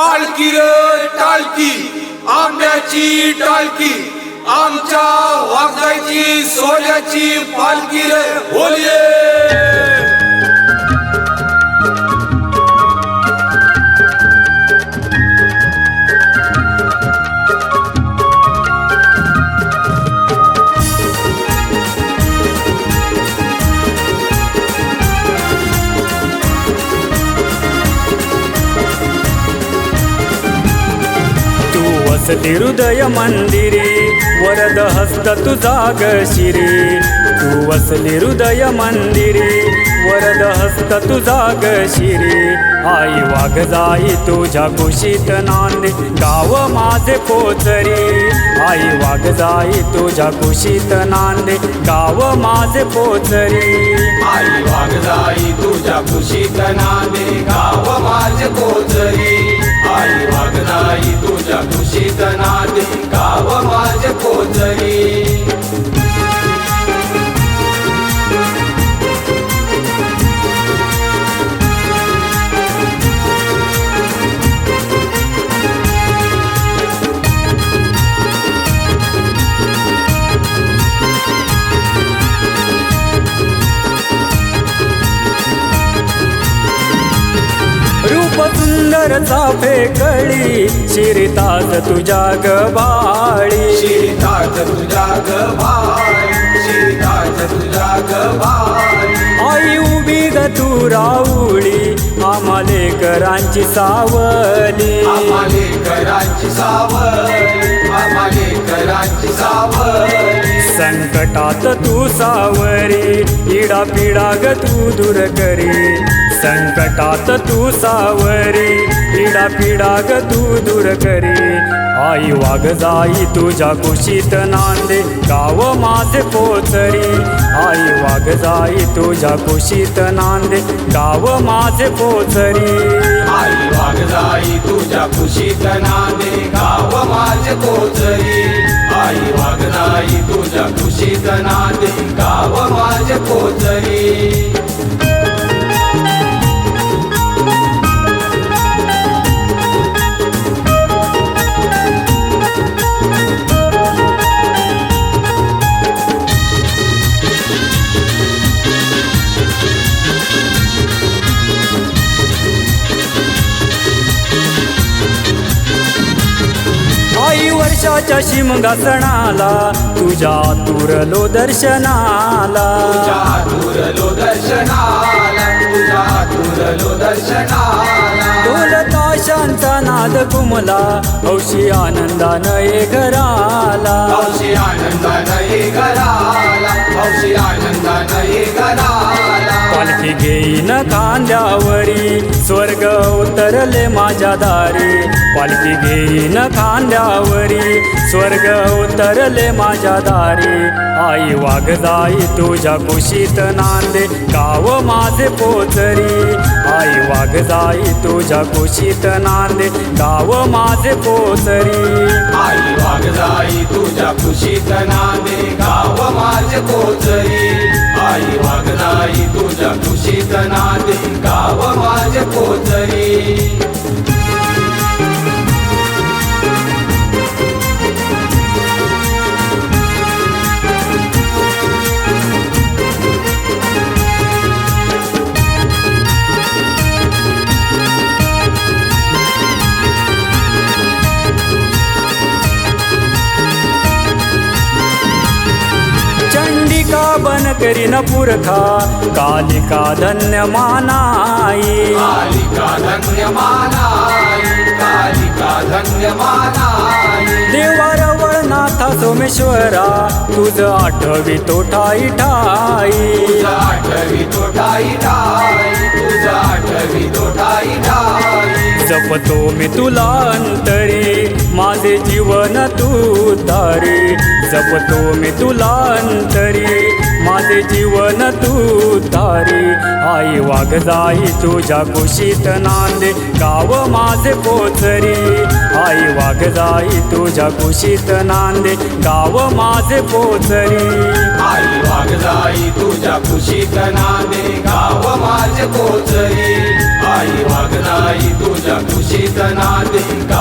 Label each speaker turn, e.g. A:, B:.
A: टाळकी रे टाळकी. आंब्याची टाळकी. आमच्या वाघाची सोल्याची पालकी रे. होलिये
B: वसती हृदय मंदिरे वरद हस्त तुझा ग तू वसली हृदय मंदिरे वरद हस्त तुझा ग आई वाघ जाई तुझ्या कुशीत नांदे गाव माझे पोचरी. आई वाघ जाई तुझ्या कुशीत नांदे गाव माझे पोचरी.
A: आई वाघ जाई तुझ्या कुशीत नांदे
B: रूप सुंदर चाफे कळी शिरितात तुझ्या गबाळी
A: शिरितात तुझ्या गभाळी शिरितात तुझ्या गभाळी
B: आई उभी ग तू राऊळी आम्हाले करांची सावली.
A: आम्हाले करांची सावली.
B: संकटात तू सावरी इडा पिडा ग तू दूर करी. संकटात तू सावरी इडा पिडा ग तू दूर करी. आई वाघ जाई तुझ्या कुशीत नांदे गाव माझे पोचरी. आई वाघ जाई तुझ्या कुशीत नांदे गाव माझे पोचरी.
A: आई वाघजाई तुझ्या कुशीत नांदे गाव माझे पोचरी. खुशीत नांदे
B: तुझ्या तुरलो दर्शनाला.
A: तुझ्या तुरलो दर्शनाला तुझ्या तुरलो दर्शनाला.
B: ढोल ताशांचा नाद कुमला हौशी आनंदानं ये घराला.
A: हौशी आनंदानं ये घराला हौशी आनंदानं ये घराला.
B: पालखी घेईन खांद्यावरी स्वर्ग उतरले माझ्या दारी. पालखी घेईन खांद्यावरी स्वर्ग उतरले माझ्या दारी. आई वाघ जाई तुझ्या कुशीत नांदे. गाव माझे पोचरी. आई वाघ जाई तुझ्या कुशीत नांदे. गाव माझे पोचरी.
A: आई वाघजाई तुझ्या कुशीत नांदे. गाव माझे पोचरी. आई तुझ्या खुशीत नांदे गाव माझे कोचरी
B: करीन पुरखा. कालिका धन्य मानाई
A: कालिका धन्य मानाई कालिका धन्य मानाई
B: देवार वळनाथा सोमेश्वरा तुझ आठवी तो ठाई ठाई
A: तुझा आठवी तो ठाई ठाई तुझा आठवी तो ठाई ठाई
B: जपतो मी तुला अंतरी माझे जीवन तू तारी जपतो मी तुला अंतरी माझे जीवन तू तारी आई वाघ जाई तुझ्या कुशीत नांदे. गाव माझे पोचरी. आई वाघ जाई तुझ्या कुशीत नांदे. गाव माझे पोचरी.
A: आई वाघजाई तुझ्या खुशीत नांदे. गाव माझे पोचरी. आई वाघ जाई तुझ्या खुशीत नाते का